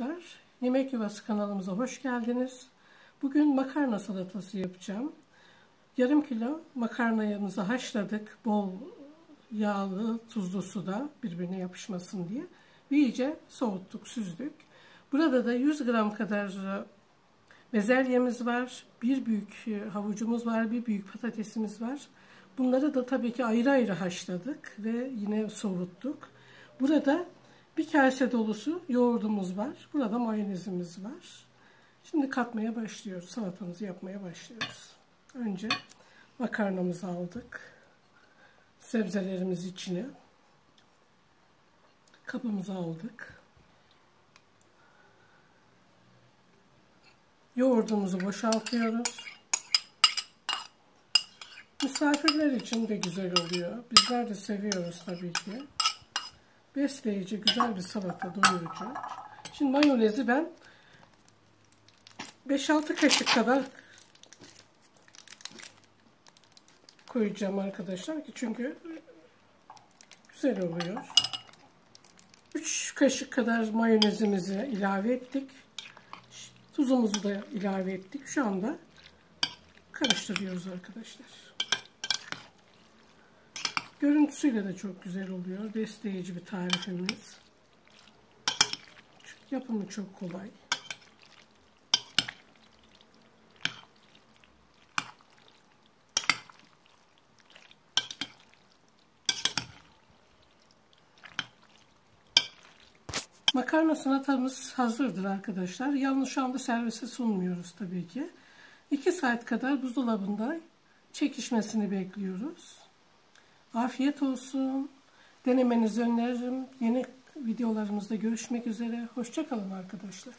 arkadaşlar. Yemek Yuvası kanalımıza hoş geldiniz. Bugün makarna salatası yapacağım. Yarım kilo makarnayımızı haşladık. Bol yağlı, tuzlu suda birbirine yapışmasın diye. İyice soğuttuk, süzdük. Burada da 100 gram kadar bezelyemiz var. Bir büyük havucumuz var, bir büyük patatesimiz var. Bunları da tabii ki ayrı ayrı haşladık ve yine soğuttuk. Burada bir kase dolusu yoğurdumuz var. Burada mayonezimiz var. Şimdi katmaya başlıyoruz. Salatamızı yapmaya başlıyoruz. Önce makarnamızı aldık. Sebzelerimizi içine. Kabımızı aldık. Yoğurdumuzu boşaltıyoruz. Misafirler için de güzel oluyor. Bizler de seviyoruz tabii ki besleyici, güzel bir salata doyurucu. Şimdi mayonezi ben 5-6 kaşık kadar koyacağım arkadaşlar ki çünkü güzel oluyor. 3 kaşık kadar mayonezimizi ilave ettik. Tuzumuzu da ilave ettik. Şu anda karıştırıyoruz arkadaşlar. Görüntüsüyle de çok güzel oluyor. Besleyici bir tarifimiz. Yapımı çok kolay. Makarna salatamız hazırdır arkadaşlar. Yalnız şu anda servise sunmuyoruz tabii ki. 2 saat kadar buzdolabında çekişmesini bekliyoruz. Afiyet olsun. Denemenizi öneririm. Yeni videolarımızda görüşmek üzere. Hoşçakalın arkadaşlar.